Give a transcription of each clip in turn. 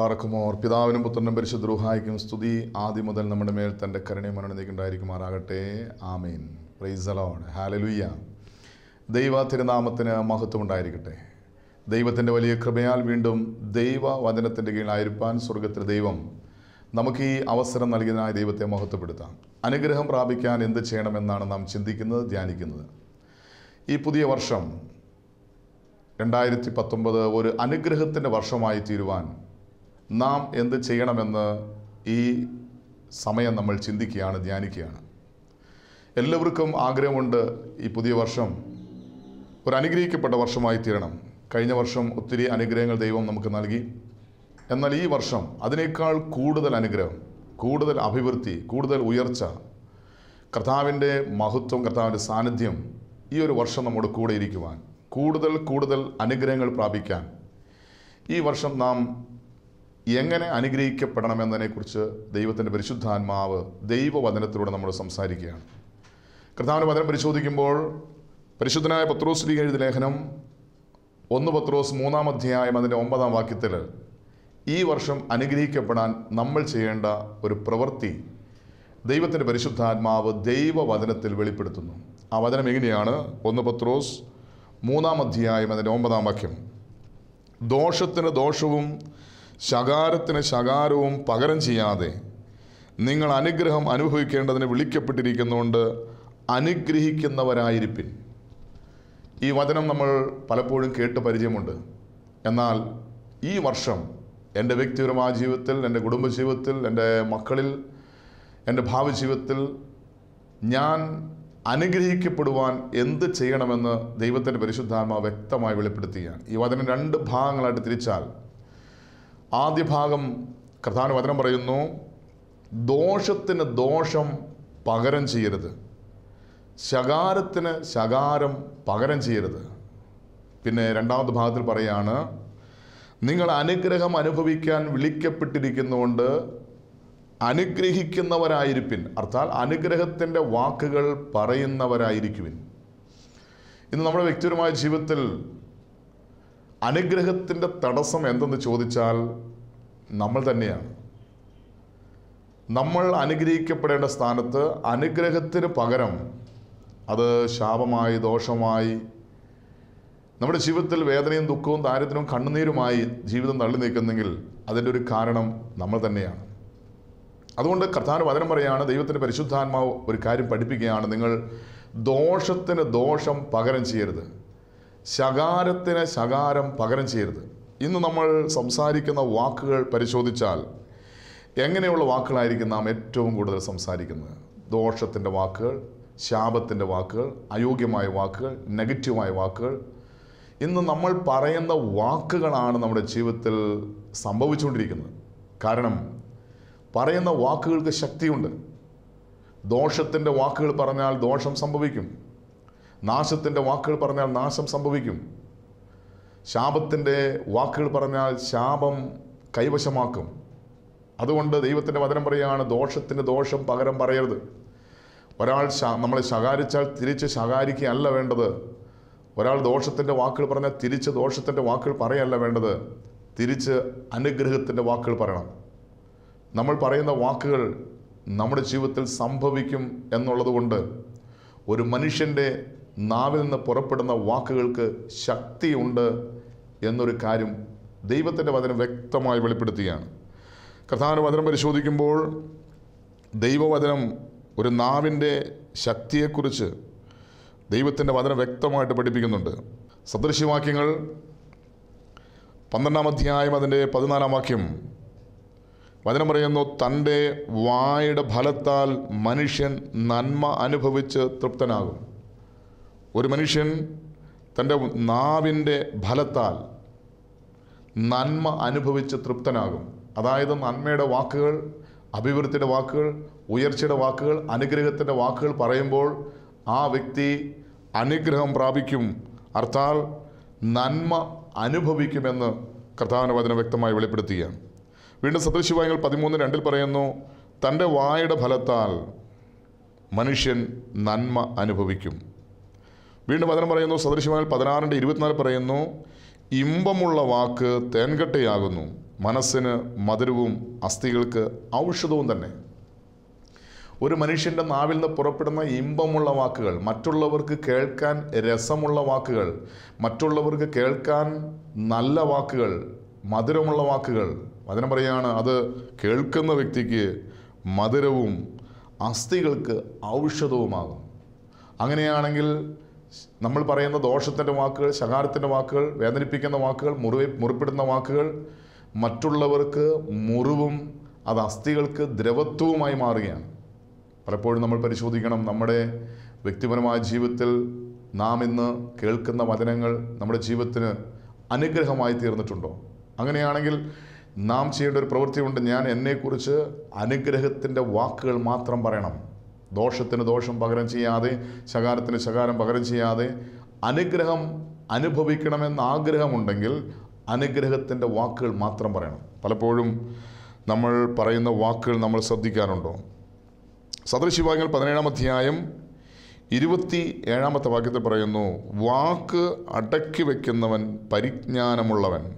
ബാറക്കുമോർ പിതാവിനും പുത്രനും പരിശുദ്ധ റൂഹായിക്കും സ്തുതി ആദ്യം മുതൽ നമ്മുടെ മേൽ തന്റെ കരുണയും മരണനീക്കുണ്ടായിരിക്കുമാറാകട്ടെ ആമീൻ പ്രൈസ് അലോൺ ഹാലലുയ്യ ദൈവ തിരുനാമത്തിന് മഹത്വം ഉണ്ടായിരിക്കട്ടെ ദൈവത്തിന്റെ വലിയ കൃപയാൽ വീണ്ടും ദൈവ വചനത്തിന്റെ കീഴിലായിരിക്കാൻ സ്വർഗത്തിലെ ദൈവം നമുക്ക് ഈ അവസരം നൽകിയതിനായി ദൈവത്തെ മഹത്വപ്പെടുത്താം അനുഗ്രഹം പ്രാപിക്കാൻ എന്ത് ചെയ്യണമെന്നാണ് നാം ചിന്തിക്കുന്നത് ധ്യാനിക്കുന്നത് ഈ പുതിയ വർഷം രണ്ടായിരത്തി പത്തൊമ്പത് ഒരു അനുഗ്രഹത്തിന്റെ വർഷമായി തീരുവാൻ നാം എന്ത് ചെയ്യണമെന്ന് ഈ സമയം നമ്മൾ ചിന്തിക്കുകയാണ് ധ്യാനിക്കുകയാണ്. എല്ലാവർക്കും ആഗ്രഹമുണ്ട് ഈ പുതിയ വർഷം ഒരു അനുഗ്രഹിക്കപ്പെട്ട വർഷമായി തീരണം. കഴിഞ്ഞ വർഷം ഒത്തിരി അനുഗ്രഹങ്ങൾ ദൈവം നമുക്ക് നൽകി. എന്നാൽ ഈ വർഷം അതിനേക്കാൾ കൂടുതൽ അനുഗ്രഹം കൂടുതൽ അഭിവൃദ്ധി കൂടുതൽ ഉയർച്ച കർത്താവിന്റെ മഹത്വം കർത്താവിന്റെ സാന്നിധ്യം ഈ ഒരു വർഷം നമ്മുടെ കൂടെ ഇരിക്കുവാൻ കൂടുതൽ കൂടുതൽ അനുഗ്രഹങ്ങൾ പ്രാപിക്കാൻ ഈ വർഷം നാം എങ്ങനെ അനുഗ്രഹിക്കപ്പെടണമെന്നതിനെക്കുറിച്ച് ദൈവത്തിന്റെ പരിശുദ്ധാത്മാവ് ദൈവവചനത്തിലൂടെ നമ്മൾ സംസാരിക്കുകയാണ്. കർത്താവിന്റെ വചനം പരിശോധിക്കുമ്പോൾ പരിശുദ്ധനായ പത്രോസ് എഴുതിയ ലേഖനം ഒന്ന് പത്രോസ് മൂന്നാം അധ്യായം അതിന്റെ ഒമ്പതാം വാക്യത്തിൽ ഈ വർഷം അനുഗ്രഹിക്കപ്പെടാൻ നമ്മൾ ചെയ്യേണ്ട ഒരു പ്രവൃത്തി ദൈവത്തിന്റെ പരിശുദ്ധാത്മാവ് ദൈവവചനത്തിൽ വെളിപ്പെടുത്തുന്നു. ആ വചനം എങ്ങനെയാണ്? ഒന്ന് പത്രോസ് മൂന്നാം അധ്യായം അതിന്റെ ഒമ്പതാം വാക്യം. ദോഷത്തിന് ദോഷവും ശകാരത്തിന് ശകാരവും പകരം ചെയ്യാതെ നിങ്ങൾ അനുഗ്രഹം അനുഭവിക്കേണ്ടതിന് വിളിക്കപ്പെട്ടിരിക്കുന്നുകൊണ്ട് അനുഗ്രഹിക്കുന്നവരായിരിപ്പിൻ. ഈ വചനം നമ്മൾ പലപ്പോഴും കേട്ട് പരിചയമുണ്ട്. എന്നാൽ ഈ വർഷം എന്റെ വ്യക്തിപരമായ ജീവിതത്തിൽ എന്റെ കുടുംബജീവിതത്തിൽ എന്റെ മക്കളിൽ എന്റെ ഭാവി ജീവിതത്തിൽ ഞാൻ അനുഗ്രഹിക്കപ്പെടുവാൻ എന്ത് ചെയ്യണമെന്ന് ദൈവത്തിന്റെ പരിശുദ്ധാത്മാവ് വ്യക്തമായി വെളിപ്പെടുത്തുകയാണ് ഈ വചനം രണ്ട് ഭാഗങ്ങളായിട്ട് തിരിച്ചാൽ ആദ്യ ഭാഗം കർത്താവിന് വചനം പറയുന്നു ദോഷത്തിന് ദോഷം പകരം ചെയ്യരുത്. ശകാരത്തിന് ശകാരം പകരം ചെയ്യരുത്. പിന്നെ രണ്ടാമത്തെ ഭാഗത്തിൽ പറയാണ് നിങ്ങൾ അനുഗ്രഹം അനുഭവിക്കാൻ വിളിക്കപ്പെട്ടിരിക്കുന്നതുകൊണ്ട് അനുഗ്രഹിക്കുന്നവരായിരിപ്പിൻ. അർത്ഥാൽ അനുഗ്രഹത്തിന്റെ വാക്കുകൾ പറയുന്നവരായിരിക്കുവിൻ. ഇന്ന് നമ്മുടെ വ്യക്തിപരമായ ജീവിതത്തിൽ അനുഗ്രഹത്തിന്റെ തടസ്സം എന്തെന്ന് ചോദിച്ചാൽ നമ്മൾ തന്നെയാണ്. നമ്മൾ അനുഗ്രഹിക്കപ്പെടേണ്ട സ്ഥാനത്ത് അനുഗ്രഹത്തിന് പകരം അത് ശാപമായി ദോഷമായി നമ്മുടെ ജീവിതത്തിൽ വേദനയും ദുഃഖവും ദാരിദ്ര്യവും കണ്ണുനീരുമായി ജീവിതം തള്ളി നീക്കുന്നെങ്കിൽ അതിന്റെ ഒരു കാരണം നമ്മൾ തന്നെയാണ്. അതുകൊണ്ട് കർത്താവ് വചനം പറയുകയാണ് ദൈവത്തിന്റെ പരിശുദ്ധാത്മാവ് ഒരു കാര്യം പഠിപ്പിക്കുകയാണ് നിങ്ങൾ ദോഷത്തിന് ദോഷം പകരം ചെയ്യരുത്. ശകാരത്തിന് ശകാരം പകരം ചെയ്യരുത്. ഇന്ന് നമ്മൾ സംസാരിക്കുന്ന വാക്കുകൾ പരിശോധിച്ചാൽ എങ്ങനെയുള്ള വാക്കുകളായിരിക്കും നാം ഏറ്റവും കൂടുതൽ സംസാരിക്കുന്നത്? ദോഷത്തിന്റെ വാക്കുകൾ ശാപത്തിന്റെ വാക്കുകൾ അയോഗ്യമായ വാക്കുകൾ നെഗറ്റീവായ വാക്കുകൾ. ഇന്ന് നമ്മൾ പറയുന്ന വാക്കുകളാണ് നമ്മുടെ ജീവിതത്തിൽ സംഭവിച്ചുകൊണ്ടിരിക്കുന്നത്. കാരണം പറയുന്ന വാക്കുകൾക്ക് ശക്തിയുണ്ട്. ദോഷത്തിന്റെ വാക്കുകൾ പറഞ്ഞാൽ ദോഷം സംഭവിക്കും. നാശത്തിന്റെ വാക്കുകൾ പറഞ്ഞാൽ നാശം സംഭവിക്കും. ശാപത്തിന്റെ വാക്കുകൾ പറഞ്ഞാൽ ശാപം കൈവശമാക്കും. അതുകൊണ്ട് ദൈവത്തിന്റെ വചനം പറയുകയാണ് ദോഷത്തിന് ദോഷം പകരം പറയരുത്. ഒരാൾ നമ്മളെ ശകാരിച്ചാൽ തിരിച്ച് ശകാരിക്കുകയല്ല വേണ്ടത്. ഒരാൾ ദോഷത്തിന്റെ വാക്കുകൾ പറഞ്ഞാൽ തിരിച്ച് ദോഷത്തിന്റെ വാക്കുകൾ പറയല്ല വേണ്ടത്. തിരിച്ച് അനുഗ്രഹത്തിന്റെ വാക്കുകൾ പറയണം. നമ്മൾ പറയുന്ന വാക്കുകൾ നമ്മുടെ ജീവിതത്തിൽ സംഭവിക്കും എന്നുള്ളതുകൊണ്ട് ഒരു മനുഷ്യന്റെ നാവിൽ നിന്ന് പുറപ്പെടുന്ന വാക്കുകൾക്ക് ശക്തിയുണ്ട് എന്നൊരു കാര്യം ദൈവത്തിന്റെ വചനം വ്യക്തമായി വെളിപ്പെടുത്തുകയാണ്. കർത്താവ് വചനം പരിശോധിക്കുമ്പോൾ ദൈവവചനം ഒരു നാവിന്റെ ശക്തിയെക്കുറിച്ച് ദൈവത്തിന്റെ വചനം വ്യക്തമായിട്ട് പഠിപ്പിക്കുന്നുണ്ട്. സദൃശ്യവാക്യങ്ങൾ പന്ത്രണ്ടാം അധ്യായം അതിന്റെ പതിനാലാം വാക്യം വചനം പറയുന്നു തന്റെ വായുടെ ഫലത്താൽ മനുഷ്യൻ നന്മ അനുഭവിച്ച് തൃപ്തനാകും. ഒരു മനുഷ്യൻ തന്റെ നാവിന്റെ ഫലത്താൽ നന്മ അനുഭവിച്ച് തൃപ്തനാകും. അതായത് നന്മയുടെ വാക്കുകൾ അഭിവൃദ്ധിയുടെ വാക്കുകൾ ഉയർച്ചയുടെ വാക്കുകൾ അനുഗ്രഹത്തിന്റെ വാക്കുകൾ പറയുമ്പോൾ ആ വ്യക്തി അനുഗ്രഹം പ്രാപിക്കും. അർത്ഥാൽ നന്മ അനുഭവിക്കുമെന്ന് കർത്താവിന്റെ വചനം വ്യക്തമായി വെളിപ്പെടുത്തുകയാണ്. വീണ്ടും സദൃശിവായങ്ങൾ പതിമൂന്ന് രണ്ടിൽ പറയുന്നു തന്റെ വായുടെ ഫലത്താൽ മനുഷ്യൻ നന്മ അനുഭവിക്കും. വീണ്ടും വചനം പറയുന്നു സദൃശിവായങ്ങൾ പതിനാറിന്റെ ഇരുപത്തിനാല് പറയുന്നു ഇമ്പമുള്ള വാക്ക് തേൻകട്ടയാകുന്നു. മനസ്സിന് മധുരവും അസ്ഥികൾക്ക് ഔഷധവും തന്നെ. ഒരു മനുഷ്യന്റെ നാവിൽ നിന്ന് പുറപ്പെടുന്ന ഇമ്പമുള്ള വാക്കുകൾ മറ്റുള്ളവർക്ക് കേൾക്കാൻ രസമുള്ള വാക്കുകൾ മറ്റുള്ളവർക്ക് കേൾക്കാൻ നല്ല വാക്കുകൾ മധുരമുള്ള വാക്കുകൾ. വചനം പറയുകയാണ് അത് കേൾക്കുന്ന വ്യക്തിക്ക് മധുരവും അസ്ഥികൾക്ക് ഔഷധവുമാകും അങ്ങനെയാണെങ്കിൽ നമ്മൾ പറയുന്ന ദോഷത്തിന്റെ വാക്കുകൾ ശകാരത്തിന്റെ വാക്കുകൾ വേദനിപ്പിക്കുന്ന വാക്കുകൾ മുറിവ് മുറിപ്പെടുന്ന വാക്കുകൾ മറ്റുള്ളവർക്ക് മുറിവും അത് അസ്ഥികൾക്ക് ദ്രവത്വവുമായി മാറുകയാണ്. പലപ്പോഴും നമ്മൾ പരിശോധിക്കണം നമ്മുടെ വ്യക്തിപരമായ ജീവിതത്തിൽ നാം ഇന്ന് കേൾക്കുന്ന വചനങ്ങൾ നമ്മുടെ ജീവിതത്തിന് അനുഗ്രഹമായി തീർന്നിട്ടുണ്ടോ? അങ്ങനെയാണെങ്കിൽ നാം ചെയ്യേണ്ട ഒരു പ്രവൃത്തിയുണ്ട്. ഞാൻ എന്നെക്കുറിച്ച് അനുഗ്രഹത്തിന്റെ വാക്കുകൾ മാത്രം പറയണം. ദോഷത്തിന് ദോഷം പകരം ചെയ്യാതെ ശകാരത്തിന് ശകാരം പകരം ചെയ്യാതെ അനുഗ്രഹം അനുഭവിക്കണമെന്ന് ആഗ്രഹമുണ്ടെങ്കിൽ അനുഗ്രഹത്തിന്റെ വാക്കുകൾ മാത്രം പറയണം. പലപ്പോഴും നമ്മൾ പറയുന്ന വാക്കുകൾ നമ്മൾ ശ്രദ്ധിക്കാറുണ്ടോ? സദൃശിവാക്യങ്ങൾ പതിനേഴാം അധ്യായം ഇരുപത്തി ഏഴാമത്തെ വാക്യത്തിൽ പറയുന്നു വാക്ക് അടക്കി വയ്ക്കുന്നവൻ പരിജ്ഞാനമുള്ളവൻ.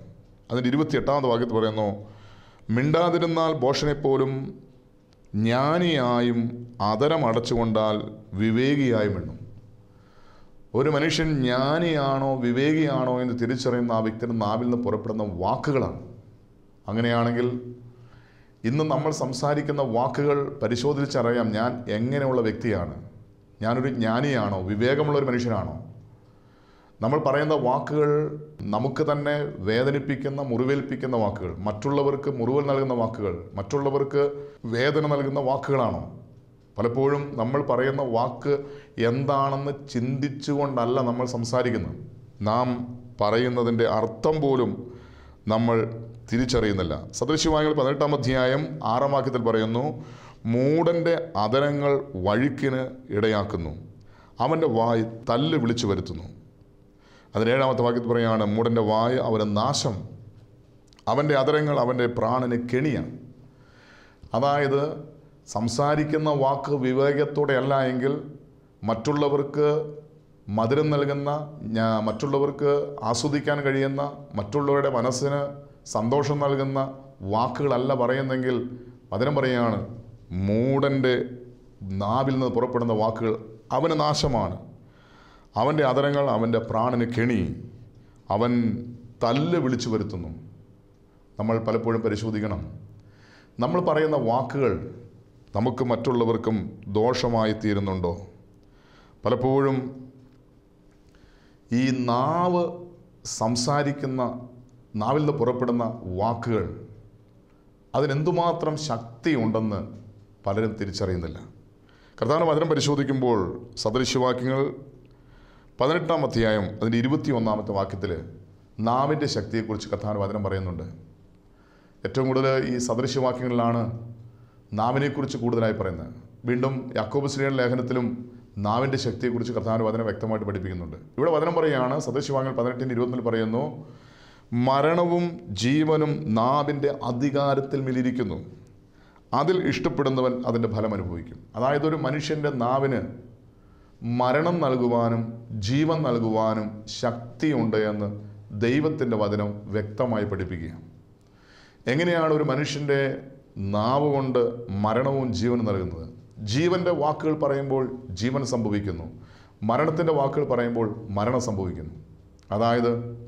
അതിന്റെ ഇരുപത്തി എട്ടാമത്തെ വാക്യത്തിൽ പറയുന്നു മിണ്ടാതിരുന്നാൽ ഭോഷനെപ്പോലും ജ്ഞാനിയായും അതരം അടച്ചുകൊണ്ടാൽ വിവേകിയായും എണ്ണും. ഒരു മനുഷ്യൻ ജ്ഞാനിയാണോ വിവേകിയാണോ എന്ന് തിരിച്ചറിയുന്ന ആ വ്യക്തിയുടെ നാവിൽ നിന്ന് പുറപ്പെടുന്ന വാക്കുകളാണ്. അങ്ങനെയാണെങ്കിൽ ഇന്ന് നമ്മൾ സംസാരിക്കുന്ന വാക്കുകൾ പരിശോധിച്ചറിയാം ഞാൻ എങ്ങനെയുള്ള വ്യക്തിയാണ്. ഞാനൊരു ജ്ഞാനിയാണോ വിവേകമുള്ള ഒരു മനുഷ്യനാണോ? നമ്മൾ പറയുന്ന വാക്കുകൾ നമുക്ക് തന്നെ വേദനിപ്പിക്കുന്ന മുറിവേൽപ്പിക്കുന്ന വാക്കുകൾ മറ്റുള്ളവർക്ക് മുറിവൽ നൽകുന്ന വാക്കുകൾ മറ്റുള്ളവർക്ക് വേദന നൽകുന്ന വാക്കുകളാണോ? പലപ്പോഴും നമ്മൾ പറയുന്ന വാക്ക് എന്താണെന്ന് ചിന്തിച്ചുകൊണ്ടല്ല നമ്മൾ സംസാരിക്കുന്നത്. നാം പറയുന്നതിന്റെ അർത്ഥം പോലും നമ്മൾ തിരിച്ചറിയുന്നില്ല. സദൃശ്യവായങ്ങൾ പതിനെട്ടാം അധ്യായം ആറാം വാക്യത്തിൽ പറയുന്നു മൂടന്റെ അതരങ്ങൾ വഴുക്കിന് ഇടയാക്കുന്നു. അവന്റെ വായ് തല്ല് വിളിച്ചു വരുത്തുന്നു. അതിനേഴാമത്തെ വാക്യത്തിൽ പറയുകയാണ് മൂടന്റെ വായ അവന് നാശം അവന്റെ അതരങ്ങൾ അവന്റെ പ്രാണന് കെണിയാണ്. അതായത് സംസാരിക്കുന്ന വാക്ക് വിവേകത്തോടെ അല്ല എങ്കിൽ മറ്റുള്ളവർക്ക് മധുരം നൽകുന്ന മറ്റുള്ളവർക്ക് ആസ്വദിക്കാൻ കഴിയുന്ന മറ്റുള്ളവരുടെ മനസ്സിന് സന്തോഷം നൽകുന്ന വാക്കുകളല്ല പറയുന്നെങ്കിൽ വചനം പറയുകയാണ് മൂടന്റെ നാവിൽ നിന്ന് പുറപ്പെടുന്ന വാക്കുകൾ അവന് നാശമാണ്. അവന്റെ അതരങ്ങൾ അവന്റെ പ്രാണന് കെണി. അവൻ തല്ല് വിളിച്ചു വരുത്തുന്നു. നമ്മൾ പലപ്പോഴും പരിശോധിക്കണം. നമ്മൾ പറയുന്ന വാക്കുകൾ നമുക്ക് മറ്റുള്ളവർക്കും ദോഷമായി തീരുന്നുണ്ടോ? പലപ്പോഴും ഈ നാവ് സംസാരിക്കുന്ന നാവിൽ നിന്ന് പുറപ്പെടുന്ന വാക്കുകൾ അതിനെന്തുമാത്രം ശക്തിയുണ്ടെന്ന് പലരും തിരിച്ചറിയുന്നില്ല. കർത്താവിന് വചനം പരിശോധിക്കുമ്പോൾ സദൃശ്യവാക്യങ്ങൾ പതിനെട്ടാം അധ്യായം അതിന്റെ ഇരുപത്തി ഒന്നാമത്തെ വാക്യത്തിൽ നാവിന്റെ ശക്തിയെക്കുറിച്ച് കഥാനുവാദനം പറയുന്നുണ്ട്. ഏറ്റവും കൂടുതൽ ഈ സദൃശ്യവാക്യങ്ങളിലാണ് നാവിനെക്കുറിച്ച് കൂടുതലായി പറയുന്നത്. വീണ്ടും യാക്കോബ് ശ്രീയുടെ ലേഖനത്തിലും നാവിന്റെ ശക്തിയെക്കുറിച്ച് കഥാനുവാദനം വ്യക്തമായിട്ട് പഠിപ്പിക്കുന്നുണ്ട്. ഇവിടെ വചനം പറയുകയാണ് സദൃശ്യവാക്യങ്ങൾ പതിനെട്ടിന്റെ ഇരുപത്തിനിൽ പറയുന്നു മരണവും ജീവനും നാവിന്റെ അധികാരത്തിൽ മേലിരിക്കുന്നു. അതിൽ ഇഷ്ടപ്പെടുന്നവൻ അതിന്റെ ഫലം അനുഭവിക്കും. അതായത് ഒരു മനുഷ്യന്റെ നാവിന് മരണം നൽകുവാനും ജീവൻ നൽകുവാനും ശക്തിയുണ്ട് എന്ന് ദൈവത്തിന്റെ വചനം വ്യക്തമായി പഠിപ്പിക്കുകയാണ്. എങ്ങനെയാണ് ഒരു മനുഷ്യന്റെ നാവ് കൊണ്ട് മരണവും ജീവനും നൽകുന്നത്? ജീവന്റെ വാക്കുകൾ പറയുമ്പോൾ ജീവൻ സംഭവിക്കുന്നു. മരണത്തിന്റെ വാക്കുകൾ പറയുമ്പോൾ മരണം സംഭവിക്കുന്നു. അതായത്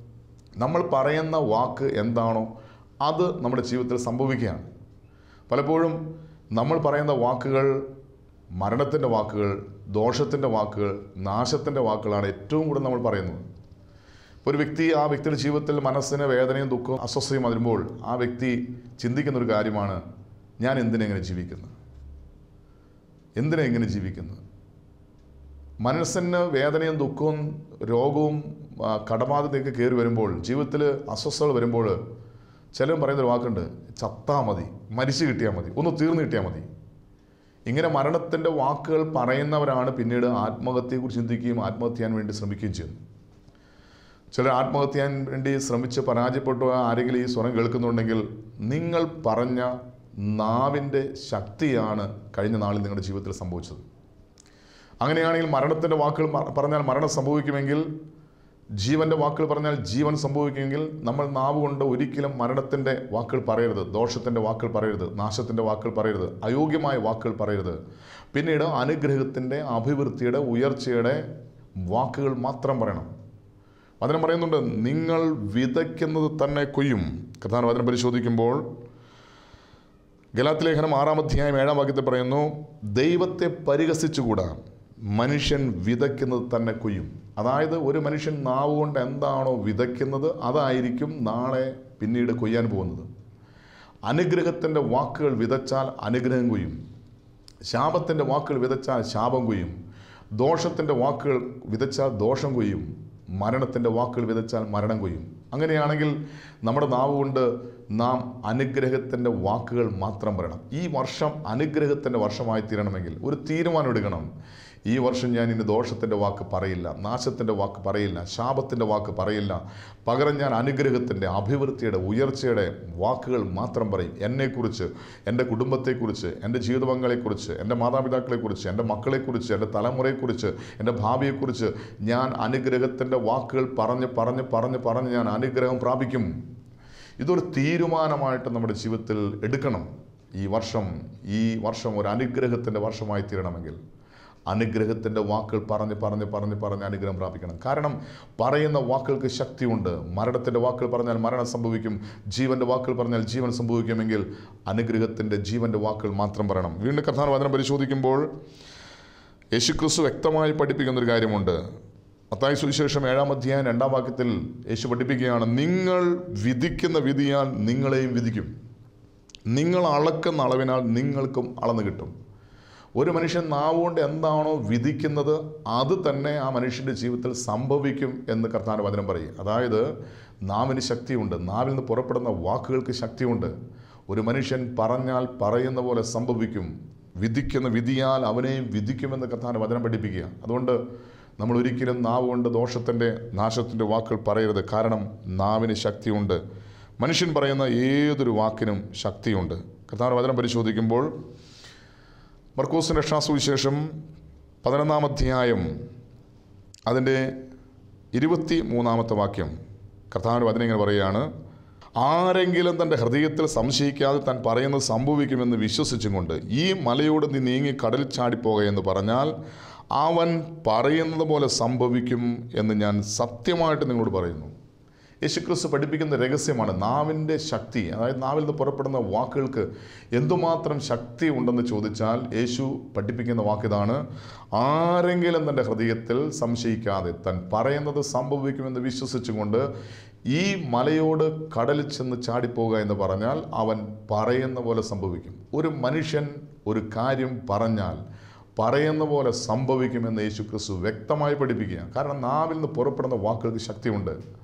നമ്മൾ പറയുന്ന വാക്ക് എന്താണോ അത് നമ്മുടെ ജീവിതത്തിൽ സംഭവിക്കുകയാണ്. പലപ്പോഴും നമ്മൾ പറയുന്ന വാക്കുകൾ മരണത്തിന്റെ വാക്കുകൾ ദോഷത്തിന്റെ വാക്കുകൾ നാശത്തിന്റെ വാക്കുകളാണ് ഏറ്റവും കൂടുതൽ നമ്മൾ പറയുന്നത്. ഒരു വ്യക്തി ആ വ്യക്തിയുടെ ജീവിതത്തിൽ മനസ്സിന് വേദനയും ദുഃഖവും അസ്വസ്ഥയും വരുമ്പോൾ ആ വ്യക്തി ചിന്തിക്കുന്ന ഒരു കാര്യമാണ് ഞാൻ എന്തിനെങ്ങനെ ജീവിക്കുന്നത് എന്തിനെ എങ്ങനെ ജീവിക്കുന്നത് മനസ്സിന് വേദനയും ദുഃഖവും രോഗവും കടബാധ്യതയൊക്കെ കയറി വരുമ്പോൾ ജീവിതത്തിൽ അസ്വസ്ഥകൾ വരുമ്പോൾ ചിലരും പറയുന്നൊരു വാക്കുണ്ട് ചത്താൽ മതി മരിച്ചു കിട്ടിയാൽ മതി ഒന്ന് തീർന്നു കിട്ടിയാൽ മതി. ഇങ്ങനെ മരണത്തിന്റെ വാക്കുകൾ പറയുന്നവരാണ് പിന്നീട് ആത്മഹത്യയെക്കുറിച്ച് ചിന്തിക്കുകയും ആത്മഹത്യ ചെയ്യാൻ വേണ്ടി ശ്രമിക്കുകയും ചെയ്യുന്നു ചിലർ ആത്മഹത്യ ചെയ്യാൻ വേണ്ടി ശ്രമിച്ച് പരാജയപ്പെട്ടു ആരെങ്കിലും ഈ സ്വരം കേൾക്കുന്നുണ്ടെങ്കിൽ നിങ്ങൾ പറഞ്ഞ നാവിന്റെ ശക്തിയാണ് കഴിഞ്ഞ നാളിൽ നിങ്ങളുടെ ജീവിതത്തിൽ സംഭവിച്ചത്. അങ്ങനെയാണെങ്കിൽ മരണത്തിന്റെ വാക്കുകൾ പറഞ്ഞാൽ മരണം സംഭവിക്കുമെങ്കിൽ ജീവന്റെ വാക്കുകൾ പറഞ്ഞാൽ ജീവൻ സംഭവിക്കുമെങ്കിൽ നമ്മൾ നാവ് കൊണ്ട് ഒരിക്കലും മരണത്തിന്റെ വാക്കുകൾ പറയരുത്. ദോഷത്തിന്റെ വാക്കുകൾ പറയരുത്. നാശത്തിന്റെ വാക്കുകൾ പറയരുത്. അയോഗ്യമായ വാക്കുകൾ പറയരുത്. പിന്നീട് അനുഗ്രഹത്തിന്റെ അഭിവൃദ്ധിയുടെ ഉയർച്ചയുടെ വാക്കുകൾ മാത്രം പറയണം. വചനം പറയുന്നുണ്ട് നിങ്ങൾ വിതയ്ക്കുന്നത് തന്നെ കൊയ്യും. കഥാന വചനം പരിശോധിക്കുമ്പോൾ ഗലാത്ത് ലേഖനം ആറാം അധ്യായം ഏഴാം വാക്യത്തിൽ പറയുന്നു ദൈവത്തെ പരിഹസിച്ചുകൂടാ. മനുഷ്യൻ വിതയ്ക്കുന്നത് തന്നെ കൊയ്യും. അതായത് ഒരു മനുഷ്യൻ നാവ് കൊണ്ട് എന്താണോ വിതയ്ക്കുന്നത് അതായിരിക്കും നാളെ പിന്നീട് കൊയ്യാൻ പോകുന്നത്. അനുഗ്രഹത്തിന്റെ വാക്കുകൾ വിതച്ചാൽ അനുഗ്രഹം കൊയ്യും. ശാപത്തിന്റെ വാക്കുകൾ വിതച്ചാൽ ശാപം കൊയ്യും. ദോഷത്തിന്റെ വാക്കുകൾ വിതച്ചാൽ ദോഷം കൊയ്യും. മരണത്തിന്റെ വാക്കുകൾ വിതച്ചാൽ മരണം കൊയ്യും. അങ്ങനെയാണെങ്കിൽ നമ്മുടെ നാവ് കൊണ്ട് നാം അനുഗ്രഹത്തിന്റെ വാക്കുകൾ മാത്രം വരണം ഈ വർഷം അനുഗ്രഹത്തിന്റെ വർഷമായി തീരണമെങ്കിൽ ഒരു തീരുമാനം എടുക്കണം. ഈ വർഷം ഞാൻ ഇനി ദോഷത്തിന്റെ വാക്ക് പറയില്ല നാശത്തിന്റെ വാക്ക് പറയില്ല ശാപത്തിന്റെ വാക്ക് പറയില്ല. പകരം ഞാൻ അനുഗ്രഹത്തിന്റെ അഭിവൃദ്ധിയുടെ ഉയർച്ചയുടെ വാക്കുകൾ മാത്രം പറയും. എന്നെക്കുറിച്ച് എന്റെ കുടുംബത്തെക്കുറിച്ച് എന്റെ ജീവിതപങ്കാളിയെക്കുറിച്ച് എന്റെ മാതാപിതാക്കളെക്കുറിച്ച് എന്റെ മക്കളെക്കുറിച്ച് എന്റെ തലമുറയെക്കുറിച്ച് എന്റെ ഭാവിയെക്കുറിച്ച് ഞാൻ അനുഗ്രഹത്തിന്റെ വാക്കുകൾ പറഞ്ഞ് പറഞ്ഞ് പറഞ്ഞ് പറഞ്ഞ് ഞാൻ അനുഗ്രഹം പ്രാപിക്കും. ഇതൊരു തീരുമാനമായിട്ട് നമ്മുടെ ജീവിതത്തിൽ എടുക്കണം. ഈ വർഷം ഈ വർഷം ഒരു അനുഗ്രഹത്തിന്റെ വർഷമായി തീരണമെങ്കിൽ അനുഗ്രഹത്തിന്റെ വാക്കുകൾ പറഞ്ഞ് പറഞ്ഞ് പറഞ്ഞ് പറഞ്ഞ് അനുഗ്രഹം പ്രാപിക്കണം. കാരണം പറയുന്ന വാക്കുകൾക്ക് ശക്തിയുണ്ട്. മരണത്തിന്റെ വാക്കുകൾ പറഞ്ഞാൽ മരണം സംഭവിക്കും. ജീവന്റെ വാക്കുകൾ പറഞ്ഞാൽ ജീവൻ സംഭവിക്കുമെങ്കിൽ അനുഗ്രഹത്തിന്റെ ജീവന്റെ വാക്കുകൾ മാത്രം പറയണം. വീണ്ടും കഥാന വചനം പരിശോധിക്കുമ്പോൾ യേശുക്രിസ്തു വ്യക്തമായി പഠിപ്പിക്കുന്ന ഒരു കാര്യമുണ്ട്. മത്തായി സുവിശേഷം ഏഴാം അധ്യായം രണ്ടാം വാക്യത്തിൽ യേശു പഠിപ്പിക്കുകയാണ് നിങ്ങൾ വിധിക്കുന്ന വിധിയാൽ നിങ്ങളെയും വിധിക്കും. നിങ്ങൾ അളക്കുന്ന അളവിനാൽ നിങ്ങൾക്കും അളന്നു കിട്ടും. ഒരു മനുഷ്യൻ നാവുകൊണ്ട് എന്താണോ വിധിക്കുന്നത് അത് തന്നെ ആ മനുഷ്യന്റെ ജീവിതത്തിൽ സംഭവിക്കും എന്ന് കർത്താൻ വചനം പറയും. അതായത് നാവിന് ശക്തിയുണ്ട്. നാവിൽ നിന്ന് പുറപ്പെടുന്ന വാക്കുകൾക്ക് ശക്തിയുണ്ട്. ഒരു മനുഷ്യൻ പറഞ്ഞാൽ പറയുന്ന പോലെ സംഭവിക്കും. വിധിക്കുന്ന വിധിയാൽ അവനെയും വിധിക്കുമെന്ന് കർത്താൻ വചനം പഠിപ്പിക്കുക. അതുകൊണ്ട് നമ്മൾ ഒരിക്കലും നാവ് കൊണ്ട് ദോഷത്തിന്റെ നാശത്തിന്റെ വാക്കുകൾ പറയരുത്. കാരണം നാവിന് ശക്തിയുണ്ട്. മനുഷ്യൻ പറയുന്ന ഏതൊരു വാക്കിനും ശക്തിയുണ്ട്. കർത്താൻ വചനം പരിശോധിക്കുമ്പോൾ മർക്കൂസിന്റെ രക്ഷാസുവിശേഷം പതിനൊന്നാം അധ്യായം അതിന്റെ ഇരുപത്തി മൂന്നാമത്തെ വാക്യം കർത്താവിന്റെ വചനങ്ങൾ പറയുകയാണ് ആരെങ്കിലും തന്റെ ഹൃദയത്തിൽ സംശയിക്കാതെ താൻ പറയുന്നത് സംഭവിക്കുമെന്ന് വിശ്വസിച്ചും കൊണ്ട് ഈ മലയോട് നീ നീങ്ങി കടൽ ചാടിപ്പോകയെന്ന് പറഞ്ഞാൽ അവൻ പറയുന്നത് പോലെ സംഭവിക്കും എന്ന് ഞാൻ സത്യമായിട്ട് നിങ്ങളോട് പറയുന്നു. യേശുക്രിസ്തു പഠിപ്പിക്കുന്ന രഹസ്യമാണ് നാവിന്റെ ശക്തി. അതായത് നാവിൽ നിന്ന് പുറപ്പെടുന്ന വാക്കുകൾക്ക് എന്തുമാത്രം ശക്തി ഉണ്ടെന്ന് ചോദിച്ചാൽ യേശു പഠിപ്പിക്കുന്ന വാക്കിതാണ് ആരെങ്കിലും തന്റെ ഹൃദയത്തിൽ സംശയിക്കാതെ താൻ പറയുന്നത് സംഭവിക്കുമെന്ന് വിശ്വസിച്ചുകൊണ്ട് ഈ മലയോട് കടലിൽ ചെന്ന് ചാടിപ്പോകുക എന്ന് പറഞ്ഞാൽ അവൻ പറയുന്ന പോലെ സംഭവിക്കും. ഒരു മനുഷ്യൻ ഒരു കാര്യം പറഞ്ഞാൽ പറയുന്ന പോലെ സംഭവിക്കുമെന്ന് യേശു ക്രിസ്തു വ്യക്തമായി പഠിപ്പിക്കുക കാരണം നാവിൽ നിന്ന് പുറപ്പെടുന്ന വാക്കുകൾക്ക് ശക്തിയുണ്ട്.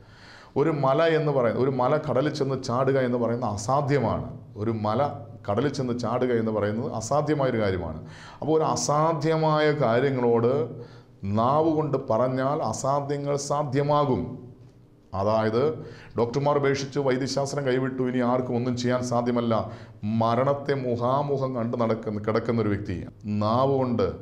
ഒരു മല എന്ന് പറയുന്നത് ഒരു മല കടലിൽ ചെന്ന് ചാടുക എന്ന് പറയുന്നത് അസാധ്യമാണ്. ഒരു മല കടലിൽ ചെന്ന് ചാടുക എന്ന് പറയുന്നത് അസാധ്യമായൊരു കാര്യമാണ്. അപ്പോൾ ഒരു അസാധ്യമായ കാര്യങ്ങളോട് നാവ് കൊണ്ട് പറഞ്ഞാൽ അസാധ്യങ്ങൾ സാധ്യമാകും. അതായത് ഡോക്ടർമാർ ഉപേക്ഷിച്ച് വൈദ്യശാസ്ത്രം കൈവിട്ടു ഇനി ആർക്കും ഒന്നും ചെയ്യാൻ സാധ്യമല്ല. മരണത്തെ മുഖാമുഖം കണ്ട് നടക്കുന്ന കിടക്കുന്ന ഒരു വ്യക്തി നാവ് കൊണ്ട്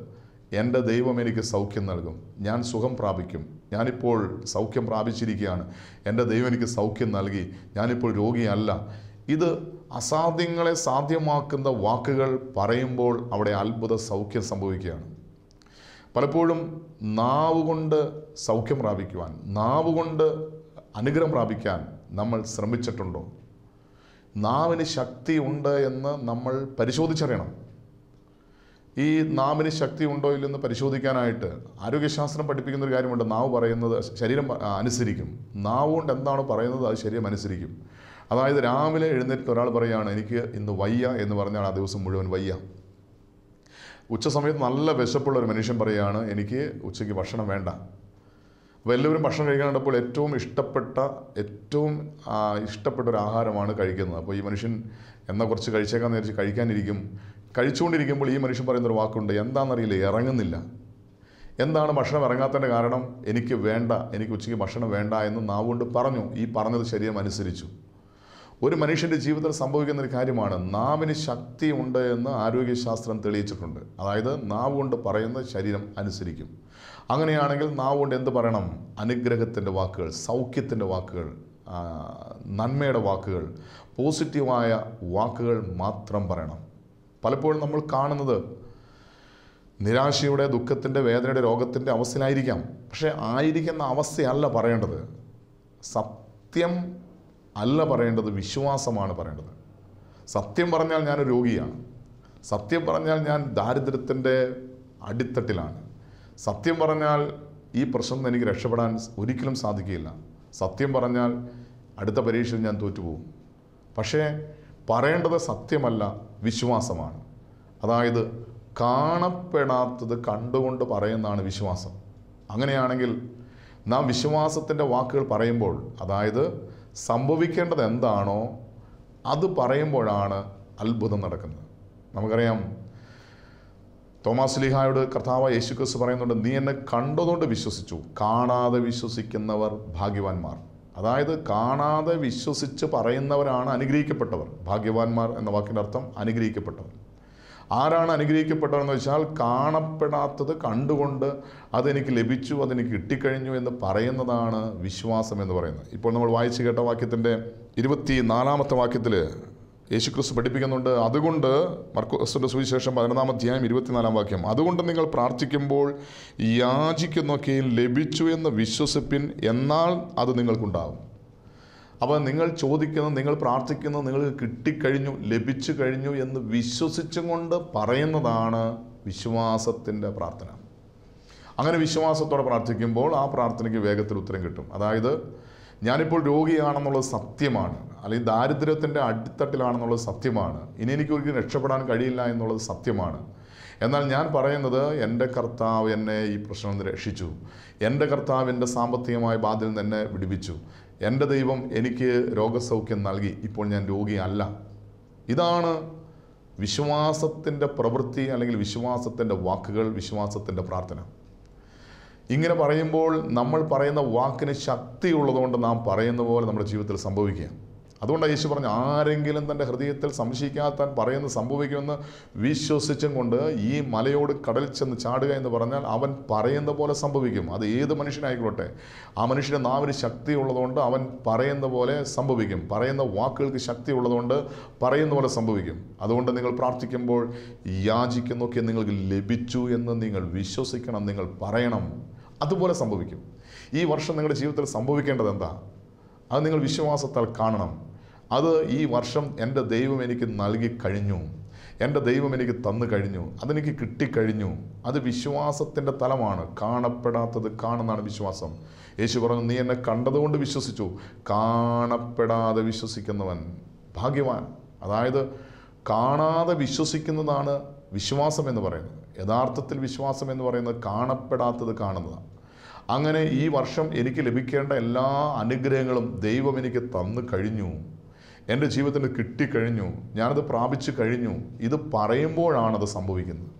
എന്റെ ദൈവം എനിക്ക് സൗഖ്യം നൽകും. ഞാൻ സുഖം പ്രാപിക്കും. ഞാനിപ്പോൾ സൗഖ്യം പ്രാപിച്ചിരിക്കുകയാണ്. എന്റെ ദൈവം എനിക്ക് സൗഖ്യം നൽകി. ഞാനിപ്പോൾ രോഗിയല്ല. ഇത് അസാധ്യങ്ങളെ സാധ്യമാക്കുന്ന വാക്കുകൾ പറയുമ്പോൾ അവിടെ അത്ഭുത സൗഖ്യം സംഭവിക്കുകയാണ്. പലപ്പോഴും നാവ് കൊണ്ട് സൗഖ്യം പ്രാപിക്കുവാൻ നാവ് കൊണ്ട് അനുഗ്രഹം പ്രാപിക്കാൻ നമ്മൾ ശ്രമിച്ചിട്ടുണ്ടോ? നാവിന് ശക്തിയുണ്ട് എന്ന് നമ്മൾ പരിശോധിച്ചറിയണം. ഈ നാവിന് ശക്തി ഉണ്ടോ ഇല്ലെന്ന് പരിശോധിക്കാനായിട്ട് ആരോഗ്യശാസ്ത്രം പഠിപ്പിക്കുന്ന ഒരു കാര്യമുണ്ട്. നാവ് പറയുന്നത് ശരീരം അനുസരിക്കും. നാവ് കൊണ്ട് എന്താണ് പറയുന്നത് അത് ശരീരം അനുസരിക്കും. അതായത് രാവിലെ എഴുന്നേറ്റ് ഒരാൾ പറയുകയാണ് എനിക്ക് ഇന്ന് വയ്യ എന്ന് പറഞ്ഞാൽ ആ ദിവസം മുഴുവൻ വയ്യ. ഉച്ച സമയത്ത് നല്ല വിശപ്പുള്ള ഒരു മനുഷ്യൻ പറയുകയാണ് എനിക്ക് ഉച്ചയ്ക്ക് ഭക്ഷണം വേണ്ട. അപ്പോൾ എല്ലാവരും ഭക്ഷണം കഴിക്കാൻ കണ്ടപ്പോൾ ഏറ്റവും ഇഷ്ടപ്പെട്ട ഏറ്റവും ഇഷ്ടപ്പെട്ട ഒരു ആഹാരമാണ് കഴിക്കുന്നത്. അപ്പോൾ ഈ മനുഷ്യൻ എന്നാൽ കുറച്ച് കഴിച്ചേക്കാന്ന് വിചാരിച്ച് കഴിക്കാനിരിക്കും. കഴിച്ചുകൊണ്ടിരിക്കുമ്പോൾ ഈ മനുഷ്യൻ പറയുന്നൊരു വാക്കുണ്ട് എന്താണെന്നറിയില്ല ഇറങ്ങുന്നില്ല. എന്താണ് ഭക്ഷണം ഇറങ്ങാത്തതിന്റെ കാരണം? എനിക്ക് വേണ്ട എനിക്ക് ഉച്ചയ്ക്ക് ഭക്ഷണം വേണ്ട എന്ന് നാവുകൊണ്ട് പറഞ്ഞു. ഈ പറഞ്ഞത് ശരീരം അനുസരിച്ചു. ഒരു മനുഷ്യന്റെ ജീവിതത്തിൽ സംഭവിക്കുന്ന ഒരു കാര്യമാണ് നാവിന് ശക്തിയുണ്ട് എന്ന് ആരോഗ്യശാസ്ത്രം തെളിയിച്ചിട്ടുണ്ട്. അതായത് നാവ് കൊണ്ട് പറയുന്ന ശരീരം അനുസരിക്കും. അങ്ങനെയാണെങ്കിൽ നാവ് കൊണ്ട് എന്ത് പറയണം? അനുഗ്രഹത്തിന്റെ വാക്കുകൾ സൗഖ്യത്തിന്റെ വാക്കുകൾ നന്മയുടെ വാക്കുകൾ പോസിറ്റീവായ വാക്കുകൾ മാത്രം പറയണം. പലപ്പോഴും നമ്മൾ കാണുന്നത് നിരാശയുടെ ദുഃഖത്തിന്റെ വേദനയുടെ രോഗത്തിന്റെ അവസ്ഥയിലായിരിക്കാം. പക്ഷേ ആയിരിക്കുന്ന അവസ്ഥയല്ല പറയേണ്ടത്. സത്യം അല്ല പറയേണ്ടത് വിശ്വാസമാണ് പറയേണ്ടത്. സത്യം പറഞ്ഞാൽ ഞാൻ രോഗിയാണ്. സത്യം പറഞ്ഞാൽ ഞാൻ ദാരിദ്ര്യത്തിന്റെ അടിത്തട്ടിലാണ്. സത്യം പറഞ്ഞാൽ ഈ പ്രശ്നം എനിക്ക് രക്ഷപ്പെടാൻ ഒരിക്കലും സാധിക്കില്ല സത്യം പറഞ്ഞാൽ അടുത്ത പരീക്ഷയിൽ ഞാൻ തോറ്റുപോകും. പക്ഷേ പറയേണ്ടത് സത്യമല്ല വിശ്വാസമാണ്. അതായത് കാണപ്പെടാത്തത് കണ്ടുകൊണ്ട് പറയുന്നതാണ് വിശ്വാസം. അങ്ങനെയാണെങ്കിൽ നാം വിശ്വാസത്തിന്റെ വാക്കുകൾ പറയുമ്പോൾ അതായത് സംഭവിക്കേണ്ടത് എന്താണോ അത് പറയുമ്പോഴാണ് അത്ഭുതം നടക്കുന്നത്. നമുക്കറിയാം തോമാസ് ലിഹായോട് കർത്താവ് യേശു ക്രിസ്തു പറയുന്നുണ്ട് നീ എന്നെ കണ്ടതുകൊണ്ട് വിശ്വസിച്ചു. കാണാതെ വിശ്വസിക്കുന്നവർ ഭാഗ്യവാന്മാർ. അതായത് കാണാതെ വിശ്വസിച്ച് പറയുന്നവരാണ് അനുഗ്രഹിക്കപ്പെട്ടവർ. ഭാഗ്യവാന്മാർ എന്ന വാക്കിന്റെ അർത്ഥം അനുഗ്രഹിക്കപ്പെട്ടവർ. ആരാണ് അനുഗ്രഹിക്കപ്പെട്ടവരെന്ന് വെച്ചാൽ കാണപ്പെടാത്തത് കണ്ടുകൊണ്ട് അതെനിക്ക് ലഭിച്ചു അതെനിക്ക് കിട്ടിക്കഴിഞ്ഞു എന്ന് പറയുന്നതാണ് വിശ്വാസം എന്ന് പറയുന്നത്. ഇപ്പോൾ നമ്മൾ വായിച്ചു കേട്ട വാക്യത്തിന്റെ ഇരുപത്തി നാലാമത്തെ വാക്യത്തിൽ യേശുക്രിസ്തു പഠിപ്പിക്കുന്നുണ്ട്. അതുകൊണ്ട് മർക്കോസിന്റെ സുവിശേഷം പതിനൊന്നാം അധ്യായം ഇരുപത്തിനാലാം വാക്യം. അതുകൊണ്ട് നിങ്ങൾ പ്രാർത്ഥിക്കുമ്പോൾ യാചിക്കുന്നൊക്കെയും ലഭിച്ചു എന്ന് വിശ്വസിപ്പിൻ എന്നാൽ അത് നിങ്ങൾക്കുണ്ടാകും. അപ്പോൾ നിങ്ങൾ ചോദിക്കുന്നത് നിങ്ങൾ പ്രാർത്ഥിക്കുന്നത് നിങ്ങൾക്ക് കിട്ടിക്കഴിഞ്ഞു ലഭിച്ചു കഴിഞ്ഞു എന്ന് വിശ്വസിച്ചും കൊണ്ട് പറയുന്നതാണ് വിശ്വാസത്തിന്റെ പ്രാർത്ഥന. അങ്ങനെ വിശ്വാസത്തോടെ പ്രാർത്ഥിക്കുമ്പോൾ ആ പ്രാർത്ഥനയ്ക്ക് വേഗത്തിൽ ഉത്തരം കിട്ടും. അതായത് ഞാനിപ്പോൾ രോഗിയാണെന്നുള്ളത് സത്യമാണ്. അല്ലെങ്കിൽ ദാരിദ്ര്യത്തിന്റെ അടിത്തട്ടിലാണെന്നുള്ളത് സത്യമാണ്. ഇനി എനിക്ക് ഒരിക്കലും രക്ഷപ്പെടാൻ കഴിയില്ല എന്നുള്ളത് സത്യമാണ്. എന്നാൽ ഞാൻ പറയുന്നത് എന്റെ കർത്താവ് എന്നെ ഈ പ്രശ്നം നിന്ന് രക്ഷിച്ചു. എന്റെ കർത്താവ് എന്റെ സാമ്പത്തികമായ ബാധ്യത നിന്ന് എന്നെ വിടിപ്പിച്ചു എന്റെ ദൈവം എനിക്ക് രോഗസൗഖ്യം നൽകി. ഇപ്പോൾ ഞാൻ രോഗിയല്ല. ഇതാണ് വിശ്വാസത്തിന്റെ പ്രവൃത്തി അല്ലെങ്കിൽ വിശ്വാസത്തിന്റെ വാക്കുകൾ വിശ്വാസത്തിന്റെ പ്രാർത്ഥന. ഇങ്ങനെ പറയുമ്പോൾ നമ്മൾ പറയുന്ന വാക്കിന് ശക്തിയുള്ളതുകൊണ്ട് നാം പറയുന്ന പോലെ നമ്മുടെ ജീവിതത്തിൽ സംഭവിക്കുക അതുകൊണ്ടാണ് യേശു പറഞ്ഞു ആരെങ്കിലും തന്റെ ഹൃദയത്തിൽ സംശയിക്കാതെ താൻ പറയുന്നത് സംഭവിക്കുമെന്ന് വിശ്വസിച്ചും കൊണ്ട് ഈ മലയോട് കടൽ ചെന്ന് ചാടുക എന്ന് പറഞ്ഞാൽ അവൻ പറയുന്ന പോലെ സംഭവിക്കും. അത് ഏത് മനുഷ്യനായിക്കോട്ടെ. ആ മനുഷ്യന്റെ നാവിന് ശക്തി ഉള്ളതുകൊണ്ട് അവൻ പറയുന്ന പോലെ സംഭവിക്കും. പറയുന്ന വാക്കുകൾക്ക് ശക്തി ഉള്ളതുകൊണ്ട് പറയുന്ന പോലെ സംഭവിക്കും. അതുകൊണ്ട് നിങ്ങൾ പ്രാർത്ഥിക്കുമ്പോൾ യാചിക്കുന്നൊക്കെ നിങ്ങൾക്ക് ലഭിച്ചു എന്ന് നിങ്ങൾ വിശ്വസിക്കണം നിങ്ങൾ പറയണം. അതുപോലെ സംഭവിക്കും. ഈ വർഷം നിങ്ങളുടെ ജീവിതത്തിൽ സംഭവിക്കേണ്ടത് എന്താ? അത് നിങ്ങൾ വിശ്വാസത്താൽ കാണണം. അത് ഈ വർഷം എന്റെ ദൈവം എനിക്ക് നൽകി കഴിഞ്ഞു. എന്റെ ദൈവം എനിക്ക് തന്നു കഴിഞ്ഞു. അതെനിക്ക് കിട്ടിക്കഴിഞ്ഞു അത് വിശ്വാസത്തിന്റെ തലമാണ്. കാണപ്പെടാത്തത് കാണുന്നതാണ് വിശ്വാസം. യേശു പറഞ്ഞു നീ എന്നെ കണ്ടതുകൊണ്ട് വിശ്വസിച്ചു. കാണപ്പെടാതെ വിശ്വസിക്കുന്നവൻ ഭാഗ്യവാൻ. അതായത് കാണാതെ വിശ്വസിക്കുന്നതാണ് വിശ്വാസം എന്ന് പറയുന്നത്. യഥാർത്ഥത്തിൽ വിശ്വാസം എന്ന് പറയുന്നത് കാണപ്പെടാത്തത് കാണുന്നതാണ്. അങ്ങനെ ഈ വർഷം എനിക്ക് ലഭിക്കേണ്ട എല്ലാ അനുഗ്രഹങ്ങളും ദൈവം എനിക്ക് തന്നു കഴിഞ്ഞു. എന്റെ ജീവിതത്തിൽ കിട്ടിക്കഴിഞ്ഞു ഞാനത് പ്രാപിച്ചു കഴിഞ്ഞു. ഇത് പറയുമ്പോഴാണത് സംഭവിക്കുന്നത്.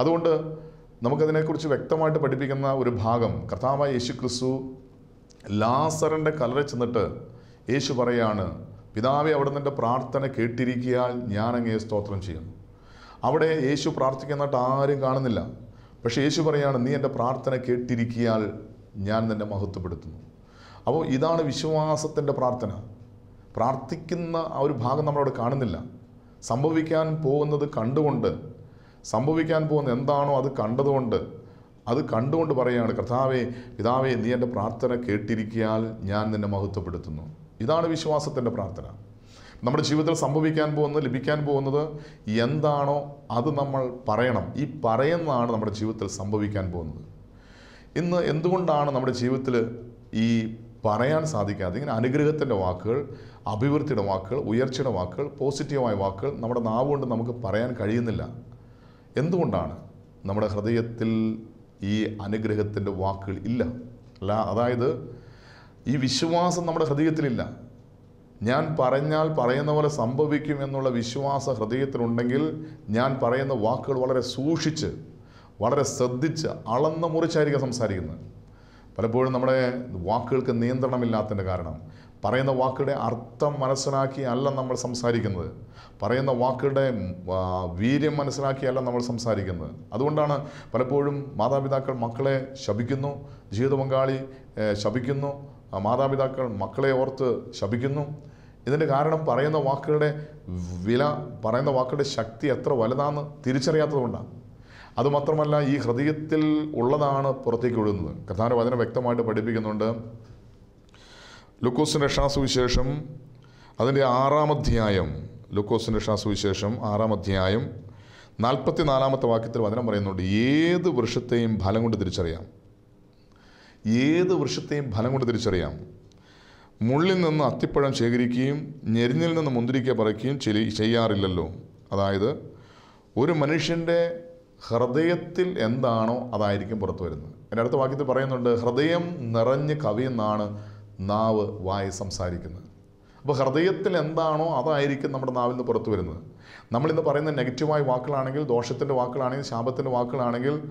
അതുകൊണ്ട് നമുക്കതിനെക്കുറിച്ച് വ്യക്തമായിട്ട് പഠിപ്പിക്കുന്ന ഒരു ഭാഗം കർത്താവായ യേശു ക്രിസ്തു ലാസറിന്റെ കലറ ചെന്നിട്ട് യേശു പറയാണ് പിതാവെ അവിടെ നിന്റെ പ്രാർത്ഥന കേട്ടിരിക്കിയാൽ ഞാനങ്ങേ സ്തോത്രം ചെയ്യുന്നു. അവിടെ യേശു പ്രാർത്ഥിക്കുന്നതായിട്ട് ആരും കാണുന്നില്ല. പക്ഷേ യേശു പറയാണ് നീ എന്റെ പ്രാർത്ഥന കേട്ടിരിക്കിയാൽ ഞാൻ നിന്നെ മഹത്വപ്പെടുത്തുന്നു. അപ്പോൾ ഇതാണ് വിശ്വാസത്തിന്റെ പ്രാർത്ഥന. പ്രാർത്ഥിക്കുന്ന ആ ഒരു ഭാഗം നമ്മളവിടെ കാണുന്നില്ല. സംഭവിക്കാൻ പോകുന്നത് കണ്ടുകൊണ്ട് സംഭവിക്കാൻ പോകുന്ന എന്താണോ അത് കണ്ടതുകൊണ്ട് അത് കണ്ടുകൊണ്ട് പറയുകയാണ് കർത്താവേ പിതാവേ നീ എന്റെ പ്രാർത്ഥന കേട്ടിരിക്കിയാൽ ഞാൻ നിന്നെ മഹത്വപ്പെടുത്തുന്നു. ഇതാണ് വിശ്വാസത്തിന്റെ പ്രാർത്ഥന. നമ്മുടെ ജീവിതത്തിൽ സംഭവിക്കാൻ പോകുന്നത് ലഭിക്കാൻ പോകുന്നത് എന്താണോ അത് നമ്മൾ പറയണം. ഈ പറയുന്നതാണ് നമ്മുടെ ജീവിതത്തിൽ സംഭവിക്കാൻ പോകുന്നത്. ഇന്ന് എന്തുകൊണ്ടാണ് നമ്മുടെ ജീവിതത്തിൽ ഈ പറയാൻ സാധിക്കാതെ ഇങ്ങനെ അനുഗ്രഹത്തിന്റെ വാക്കുകൾ അഭിവൃദ്ധിയുടെ വാക്കുകൾ ഉയർച്ചയുടെ വാക്കുകൾ പോസിറ്റീവായ വാക്കുകൾ നമ്മുടെ നാവ് കൊണ്ട് നമുക്ക് പറയാൻ കഴിയുന്നില്ല. എന്തുകൊണ്ടാണ് നമ്മുടെ ഹൃദയത്തിൽ ഈ അനുഗ്രഹത്തിന്റെ വാക്കുകൾ ഇല്ല? അല്ല അതായത് ഈ വിശ്വാസം നമ്മുടെ ഹൃദയത്തിലില്ല. ഞാൻ പറഞ്ഞാൽ പറയുന്ന പോലെ സംഭവിക്കും എന്നുള്ള വിശ്വാസ ഹൃദയത്തിലുണ്ടെങ്കിൽ ഞാൻ പറയുന്ന വാക്കുകൾ വളരെ സൂക്ഷിച്ച് വളരെ ശ്രദ്ധിച്ച് അളന്ന് മുറിച്ചായിരിക്കും സംസാരിക്കുന്നത്. പലപ്പോഴും നമ്മുടെ വാക്കുകൾക്ക് നിയന്ത്രണമില്ലാത്തതിന്റെ കാരണം. പറയുന്ന വാക്കുകളുടെ അർത്ഥം മനസ്സിലാക്കി അല്ല നമ്മൾ സംസാരിക്കുന്നത്. പറയുന്ന വാക്കുകളുടെ വീര്യം മനസ്സിലാക്കിയല്ല നമ്മൾ സംസാരിക്കുന്നത്. അതുകൊണ്ടാണ് പലപ്പോഴും മാതാപിതാക്കൾ മക്കളെ ശപിക്കുന്നു ജീവിത പങ്കാളി ശപിക്കുന്നു മാതാപിതാക്കൾ മക്കളെ ഓർത്ത് ശപിക്കുന്നു. ഇതിന്റെ കാരണം പറയുന്ന വാക്കുകളുടെ വില പറയുന്ന വാക്കുകളുടെ ശക്തി എത്ര വലുതാണെന്ന് തിരിച്ചറിയാത്തതുകൊണ്ടാണ് അതുമാത്രമല്ല ഈ ഹൃദയത്തിൽ ഉള്ളതാണ് പുറത്തേക്ക് ഒഴുകുന്നത്. കഥാന വചനം വ്യക്തമായിട്ട് പഠിപ്പിക്കുന്നുണ്ട്. ലുക്കോസിന്റെ രക്ഷാസുവിശേഷം അതിന്റെ ആറാം അധ്യായം ലുക്കോസിന്റെ രക്ഷാസുവിശേഷം ആറാം അധ്യായം നാൽപ്പത്തി നാലാമത്തെ വാക്യത്തിൽ വചനം പറയുന്നുണ്ട് ഏത് വൃക്ഷത്തെയും ഫലം കൊണ്ട് തിരിച്ചറിയാം. ഏത് വൃക്ഷത്തെയും ഫലം കൊണ്ട് തിരിച്ചറിയാം. മുള്ളിൽ നിന്ന് അത്തിപ്പഴം ശേഖരിക്കുകയും ഞെരിഞ്ഞിൽ നിന്ന് മുന്തിരിക്ക ചെയ്യ- ചെയ്യാറില്ലല്ലോ. അതായത് ഒരു മനുഷ്യന്റെ ഹൃദയത്തിൽ എന്താണോ അതായിരിക്കും പുറത്തു വരുന്നത്. എന്റെ അടുത്ത വാക്യത്തിൽ പറയുന്നുണ്ട് ഹൃദയം നിറഞ്ഞ് കവിയെന്നാണ് നാവ് വായി സംസാരിക്കുന്നത്. അപ്പോൾ ഹൃദയത്തിൽ എന്താണോ അതായിരിക്കും നമ്മുടെ നാവിൽ നിന്ന് പുറത്തു വരുന്നത്. നമ്മളിന്ന് പറയുന്ന നെഗറ്റീവായ വാക്കുകളാണെങ്കിൽ ദോഷത്തിന്റെ വാക്കുകളാണെങ്കിൽ ശാപത്തിന്റെ വാക്കുകളാണെങ്കിൽ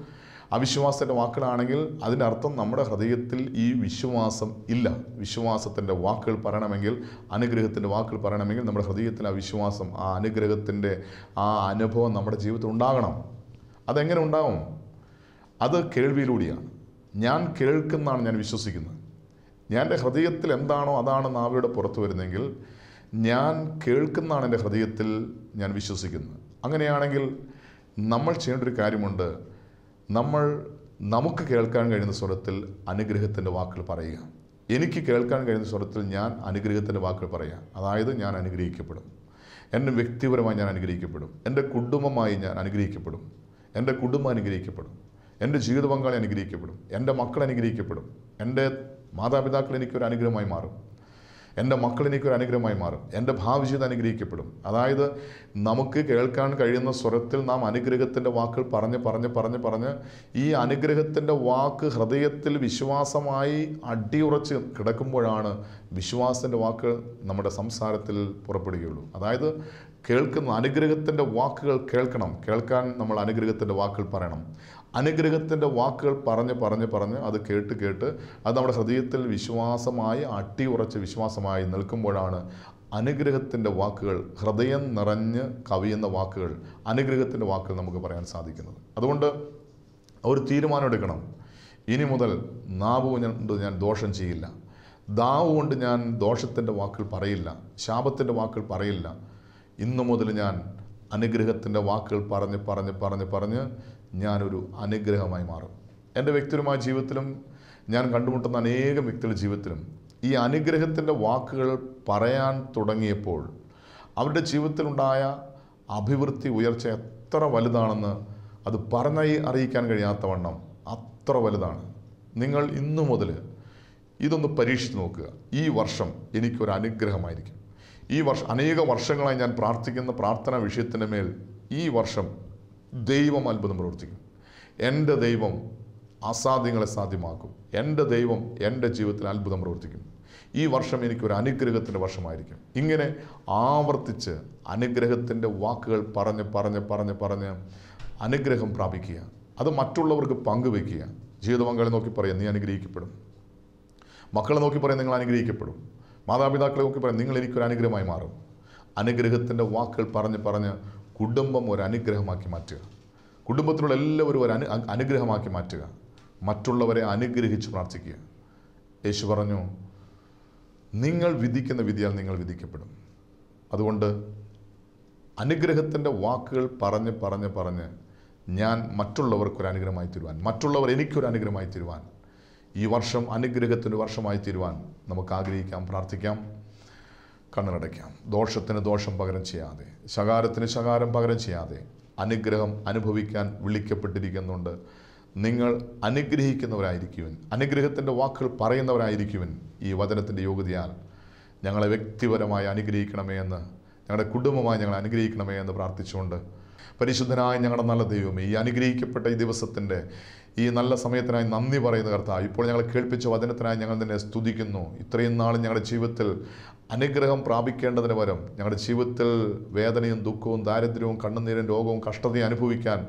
അവിശ്വാസത്തിന്റെ വാക്കുകളാണെങ്കിൽ അതിന്റെ അർത്ഥം നമ്മുടെ ഹൃദയത്തിൽ ഈ വിശ്വാസം ഇല്ല. വിശ്വാസത്തിന്റെ വാക്കുകൾ പറയണമെങ്കിൽ അനുഗ്രഹത്തിന്റെ വാക്കുകൾ പറയണമെങ്കിൽ നമ്മുടെ ഹൃദയത്തിൽ ആ വിശ്വാസം ആ അനുഗ്രഹത്തിന്റെ ആ അനുഭവം നമ്മുടെ ജീവിതത്തിൽ ഉണ്ടാകണം. അതെങ്ങനെ ഉണ്ടാവും? അത് കേൾവിയിലൂടെയാണ്. ഞാൻ കേൾക്കുന്നതാണ് ഞാൻ വിശ്വസിക്കുന്നത്. ഞാൻ എന്റെ ഹൃദയത്തിൽ എന്താണോ അതാണ് നാവിയുടെ പുറത്തു വരുന്നതെങ്കിൽ ഞാൻ കേൾക്കുന്നതാണ് എന്റെ ഹൃദയത്തിൽ ഞാൻ വിശ്വസിക്കുന്നത്. അങ്ങനെയാണെങ്കിൽ നമ്മൾ ചെയ്യേണ്ട ഒരു കാര്യമുണ്ട്. നമ്മൾ നമുക്ക് കേൾക്കാൻ കഴിയുന്ന സ്വരത്തിൽ അനുഗ്രഹത്തിന്റെ വാക്കുകൾ പറയുക. എനിക്ക് കേൾക്കാൻ കഴിയുന്ന സ്വരത്തിൽ ഞാൻ അനുഗ്രഹത്തിന്റെ വാക്കുകൾ പറയാം അതായത് ഞാൻ അനുഗ്രഹിക്കപ്പെടും. എന്റെ വ്യക്തിപരമായി ഞാൻ അനുഗ്രഹിക്കപ്പെടും. എന്റെ കുടുംബമായി ഞാൻ അനുഗ്രഹിക്കപ്പെടും. എന്റെ കുടുംബം അനുഗ്രഹിക്കപ്പെടും. എന്റെ ജീവിത പങ്കാളി അനുഗ്രഹിക്കപ്പെടും. എന്റെ മക്കൾ അനുഗ്രഹിക്കപ്പെടും. എന്റെ മാതാപിതാക്കൾ എനിക്കൊരു അനുഗ്രഹമായി മാറും. എന്റെ മക്കൾ എനിക്കൊരു അനുഗ്രഹമായി മാറും. എന്റെ ഭാവി ജീവിതം അനുഗ്രഹിക്കപ്പെടും. അതായത് നമുക്ക് കേൾക്കാൻ കഴിയുന്ന സ്വരത്തിൽ നാം അനുഗ്രഹത്തിന്റെ വാക്കുകൾ പറഞ്ഞ് പറഞ്ഞ് പറഞ്ഞ് പറഞ്ഞ് ഈ അനുഗ്രഹത്തിന്റെ വാക്ക് ഹൃദയത്തിൽ വിശ്വാസമായി അടിയുറച്ച് കിടക്കുമ്പോഴാണ് വിശ്വാസത്തിന്റെ വാക്ക് നമ്മുടെ സംസാരത്തിൽ പുറപ്പെടുകയുള്ളൂ. അതായത് കേൾക്കുന്ന. അനുഗ്രഹത്തിന്റെ വാക്കുകൾ കേൾക്കണം. കേൾക്കാൻ നമ്മൾ അനുഗ്രഹത്തിന്റെ വാക്കുകൾ പറയണം. അനുഗ്രഹത്തിന്റെ വാക്കുകൾ പറഞ്ഞ് പറഞ്ഞ് പറഞ്ഞ് അത് കേട്ട് കേട്ട് അത് നമ്മുടെ ഹൃദയത്തിൽ വിശ്വാസമായി അട്ടി ഉറച്ച് വിശ്വാസമായി നിൽക്കുമ്പോഴാണ് അനുഗ്രഹത്തിന്റെ വാക്കുകൾ ഹൃദയം നിറഞ്ഞ് കവിയുന്ന വാക്കുകൾ അനുഗ്രഹത്തിന്റെ വാക്കുകൾ നമുക്ക് പറയാൻ സാധിക്കുന്നത്. അതുകൊണ്ട് ഒരു തീരുമാനം എടുക്കണം. ഇനി മുതൽ നാവ് കൊണ്ട് ഞാൻ ദോഷം ചെയ്യില്ല. ദാവ് കൊണ്ട് ഞാൻ ദോഷത്തിന്റെ വാക്കുകൾ പറയില്ല. ശാപത്തിന്റെ വാക്കുകൾ പറയില്ല. ഇന്നു മുതൽ ഞാൻ അനുഗ്രഹത്തിന്റെ വാക്കുകൾ പറഞ്ഞ് പറഞ്ഞ് പറഞ്ഞ് പറഞ്ഞ് ഞാനൊരു അനുഗ്രഹമായി മാറും. എന്റെ വ്യക്തിപരമായ ജീവിതത്തിലും ഞാൻ കണ്ടുമുട്ടുന്ന അനേകം വ്യക്തികളുടെ ജീവിതത്തിലും ഈ അനുഗ്രഹത്തിന്റെ വാക്കുകൾ പറയാൻ തുടങ്ങിയപ്പോൾ അവരുടെ ജീവിതത്തിലുണ്ടായ അഭിവൃദ്ധി ഉയർച്ച എത്ര വലുതാണെന്ന് അത് പറഞ്ഞായി അറിയിക്കാൻ കഴിയാത്ത വണ്ണം അത്ര വലുതാണ്. നിങ്ങൾ ഇന്നു മുതൽ ഇതൊന്ന് പരീക്ഷിച്ച് നോക്കുക. ഈ വർഷം എനിക്കൊരു അനുഗ്രഹമായിരിക്കും. ഈ വർഷം അനേക വർഷങ്ങളായി ഞാൻ പ്രാർത്ഥിക്കുന്ന പ്രാർത്ഥന വിഷയത്തിന്റെ മേൽ ഈ വർഷം ദൈവം അത്ഭുതം പ്രവർത്തിക്കും. എന്റെ ദൈവം അസാധ്യങ്ങളെ സാധ്യമാക്കും. എന്റെ ദൈവം എന്റെ ജീവിതത്തിൽ അത്ഭുതം പ്രവർത്തിക്കും. ഈ വർഷം എനിക്കൊരു അനുഗ്രഹത്തിന്റെ വർഷമായിരിക്കും. ഇങ്ങനെ ആവർത്തിച്ച് അനുഗ്രഹത്തിന്റെ വാക്കുകൾ പറഞ്ഞ് പറഞ്ഞ് പറഞ്ഞ് പറഞ്ഞ് അനുഗ്രഹം പ്രാപിക്കുക. അത് മറ്റുള്ളവർക്ക് പങ്കുവെക്കുക ജീവിത പങ്കാളി നോക്കി പറയാം നീ അനുഗ്രഹിക്കപ്പെടും. മക്കളെ നോക്കി പറയാം നിങ്ങൾ അനുഗ്രഹിക്കപ്പെടും. മാതാപിതാക്കളെ നോക്കി പറയാം നിങ്ങൾ എനിക്കൊരു അനുഗ്രഹമായി മാറും. അനുഗ്രഹത്തിന്റെ വാക്കുകൾ പറഞ്ഞ് പറഞ്ഞ് കുടുംബം ഒരു അനുഗ്രഹമാക്കി മാറ്റുക. കുടുംബത്തിലുള്ള എല്ലാവരും ഒരു അനു അനുഗ്രഹമാക്കി മാറ്റുക. മറ്റുള്ളവരെ അനുഗ്രഹിച്ച് പ്രാർത്ഥിക്കുക. യേശു പറഞ്ഞു നിങ്ങൾ വിധിക്കുന്ന വിധിയാൽ നിങ്ങൾ വിധിക്കപ്പെടും. അതുകൊണ്ട് അനുഗ്രഹത്തിന്റെ വാക്കുകൾ പറഞ്ഞ് പറഞ്ഞ് പറഞ്ഞ് ഞാൻ മറ്റുള്ളവർക്കൊരു അനുഗ്രഹമായി തരുവാൻ മറ്റുള്ളവർ എനിക്കൊരു അനുഗ്രഹമായി തരുവാൻ ഈ വർഷം അനുഗ്രഹത്തിന്റെ വർഷമായി തീരുവാൻ നമുക്ക് ആഗ്രഹിക്കാം പ്രാർത്ഥിക്കാം കണ്ണടയ്ക്കാം ദോഷത്തിന് ദോഷം പകരം ചെയ്യാതെ ശകാരത്തിന് ശകാരം പകരം ചെയ്യാതെ അനുഗ്രഹം അനുഭവിക്കാൻ വിളിക്കപ്പെട്ടിരിക്കുന്നുണ്ട്. നിങ്ങൾ അനുഗ്രഹിക്കുന്നവരായിരിക്കുവൻ അനുഗ്രഹത്തിന്റെ വാക്കുകൾ പറയുന്നവരായിരിക്കുവൻ ഈ വചനത്തിന്റെ യോഗ്യതയാൽ ഞങ്ങളെ വ്യക്തിപരമായി അനുഗ്രഹിക്കണമേ എന്ന് ഞങ്ങളുടെ കുടുംബമായി ഞങ്ങളെ അനുഗ്രഹിക്കണമേ എന്ന് പ്രാർത്ഥിച്ചുകൊണ്ട് പരിശുദ്ധനായ ഞങ്ങളുടെ നല്ല ദൈവമേ ഈ അനുഗ്രഹിക്കപ്പെട്ട ഈ ദിവസത്തിന്റെ ഈ നല്ല സമയത്തിനായി നന്ദി പറയുന്ന കർത്താവ്. ഇപ്പോൾ ഞങ്ങൾ കേൾപ്പിച്ച വചനത്തിനായി ഞങ്ങൾ നിന്നെ സ്തുതിക്കുന്നു. ഇത്രയും നാൾ ഞങ്ങളുടെ ജീവിതത്തിൽ അനുഗ്രഹം പ്രാപിക്കേണ്ടതിന് പകരം ഞങ്ങളുടെ ജീവിതത്തിൽ വേദനയും ദുഃഖവും ദാരിദ്ര്യവും കണ്ണുനീരും രോഗവും കഷ്ടതയും അനുഭവിക്കാൻ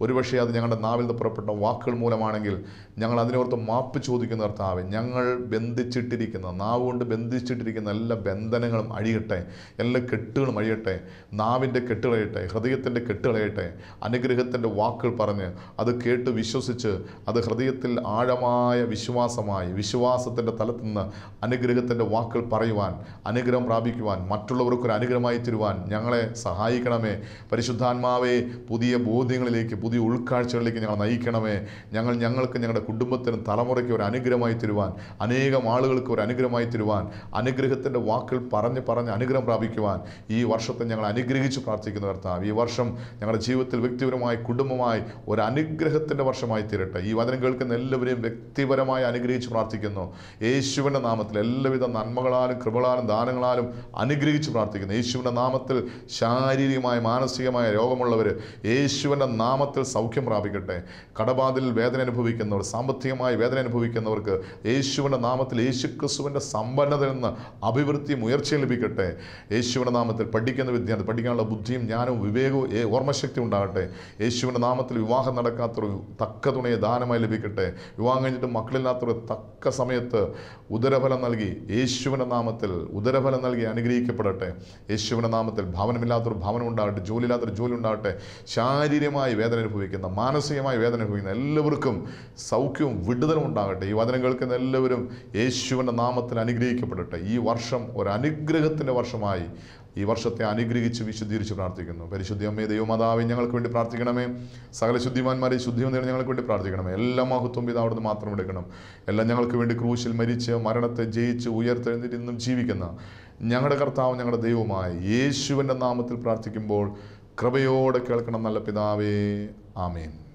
ഒരുപക്ഷെ അത് ഞങ്ങളുടെ നാവിൽ നിന്ന് പുറപ്പെട്ട വാക്കുകൾ മൂലമാണെങ്കിൽ ഞങ്ങൾ അതിനോർത്ത് മാപ്പ് ചോദിക്കുന്ന കർത്താവെ ഞങ്ങൾ ബന്ധിച്ചിട്ടിരിക്കുന്ന നാവ് കൊണ്ട് ബന്ധിച്ചിട്ടിരിക്കുന്ന എല്ലാ ബന്ധനങ്ങളും അഴിയട്ടെ എല്ലാ കെട്ടുകളും അഴിയട്ടെ നാവിന്റെ കെട്ടുകളയട്ടെ ഹൃദയത്തിന്റെ കെട്ടുകളയട്ടെ അനുഗ്രഹത്തിന്റെ വാക്കുകൾ പറഞ്ഞ് അത് കേട്ട് വിശ്വസിച്ച് അത് ഹൃദയത്തിൽ ആഴമായ വിശ്വാസമായി വിശ്വാസത്തിന്റെ തലത്തിൽ നിന്ന് അനുഗ്രഹത്തിന്റെ വാക്കുകൾ പറയുവാൻ അനുഗ്രഹം പ്രാപിക്കുവാൻ മറ്റുള്ളവർക്കൊരു അനുഗ്രഹമായി തരുവാൻ ഞങ്ങളെ സഹായിക്കണമേ. പരിശുദ്ധാത്മാവെ പുതിയ ബോധ്യങ്ങളിലേക്ക് പുതിയ ഉൾക്കാഴ്ചകളിലേക്ക് ഞങ്ങൾ നയിക്കണമേ. ഞങ്ങൾ ഞങ്ങൾക്ക് ഞങ്ങളുടെ കുടുംബത്തിനും തലമുറയ്ക്ക് ഒരു അനുഗ്രഹമായി തരുവാൻ അനേകം ആളുകൾക്ക് ഒരു അനുഗ്രഹമായി തരുവാൻ അനുഗ്രഹത്തിന്റെ വാക്കുകൾ പറഞ്ഞ് പറഞ്ഞ് അനുഗ്രഹം പ്രാപിക്കുവാൻ ഈ വർഷത്തെ ഞങ്ങൾ അനുഗ്രഹിച്ച് പ്രാർത്ഥിക്കുന്ന കർത്താവ്. ഈ വർഷം ഞങ്ങളുടെ ജീവിതത്തിൽ വ്യക്തിപരമായി കുടുംബമായി ഒരു അനുഗ്രഹത്തിന്റെ വർഷമായി തീരട്ടെ. ഈ വചനം കേൾക്കുന്ന എല്ലാവരെയും വ്യക്തിപരമായി അനുഗ്രഹിച്ച് പ്രാർത്ഥിക്കുന്നു. യേശുവിന്റെ നാമത്തിൽ എല്ലാവിധ നന്മകളാലും കൃപകളാലും ദാനങ്ങളാലും അനുഗ്രഹിച്ച് പ്രാർത്ഥിക്കുന്നു. യേശുവിന്റെ നാമത്തിൽ ശാരീരികമായ മാനസികമായ രോഗമുള്ളവർ യേശുവിന്റെ നാമത്തിൽ സൗഖ്യം പ്രാപിക്കട്ടെ. കടബാധിൽ വേദന അനുഭവിക്കുന്നവർ സാമ്പത്തികമായി വേദന അനുഭവിക്കുന്നവർക്ക് യേശുവിന്റെ നാമത്തിൽ യേശു ക്രിസ്തുവിന്റെ സമ്പന്നതയിൽ നിന്ന് അഭിവൃദ്ധിയും ഉയർച്ചയും ലഭിക്കട്ടെ. യേശുവിന്റെ നാമത്തിൽ പഠിക്കുന്ന വിദ്യാർത്ഥി പഠിക്കാനുള്ള ബുദ്ധിയും ജ്ഞാനവും വിവേകവും ഓർമ്മശക്തി ഉണ്ടാകട്ടെ. യേശുവിന്റെ നാമത്തിൽ വിവാഹം നടക്കാത്തൊരു തക്ക തുണയെ ദാനമായി ലഭിക്കട്ടെ. വിവാഹം കഴിഞ്ഞിട്ട് മക്കളില്ലാത്തൊരു തക്ക സമയത്ത് ഉദരഫലം നൽകി യേശുവിന്റെ നാമത്തിൽ ഉദരഫലം നൽകി അനുഗ്രഹിക്കപ്പെടട്ടെ. യേശുവിന്റെ നാമത്തിൽ ഭവനമില്ലാത്തൊരു ഭവനം ഉണ്ടാകട്ടെ ജോലിയില്ലാത്തൊരു ജോലി ഉണ്ടാകട്ടെ ശാരീരികമായി വേദന അനുഭവിക്കുന്ന മാനസികമായ വേദന അനുഭവിക്കുന്ന എല്ലാവർക്കും സൗഖ്യവും വിടുതലും ഉണ്ടാകട്ടെ. ഈ വചനം കേൾക്കുന്ന എല്ലാവരും യേശുവിന്റെ നാമത്തിൽ അനുഗ്രഹിക്കപ്പെടട്ടെ. ഈ വർഷം ഒരു അനുഗ്രഹത്തിന്റെ വർഷമായി ഈ വർഷത്തെ അനുഗ്രഹിച്ച് വിശുദ്ധീകരിച്ച് പ്രാർത്ഥിക്കുന്നു. പരിശുദ്ധി അമ്മേ ദൈവമാതാവേ ഞങ്ങൾക്ക് വേണ്ടി പ്രാർത്ഥിക്കണമേ. സകല ശുദ്ധിമാന്മാരെ ശുദ്ധി വന്നിട്ട് ഞങ്ങൾക്ക് വേണ്ടി പ്രാർത്ഥിക്കണമേ. എല്ലാ മഹത്വം ഇത് അവിടുന്ന് മാത്രം എടുക്കണം. എല്ലാം ഞങ്ങൾക്ക് വേണ്ടി ക്രൂശിൽ മരിച്ച് മരണത്തെ ജയിച്ച് ഉയർത്തെഴുന്നിട്ട് ഇന്നും ജീവിക്കുന്ന ഞങ്ങളുടെ കർത്താവ് ഞങ്ങളുടെ ദൈവമായ യേശുവിന്റെ നാമത്തിൽ പ്രാർത്ഥിക്കുമ്പോൾ കൃപയോടെ കേൾക്കണം നല്ല പിതാവേ. ആമേൻ.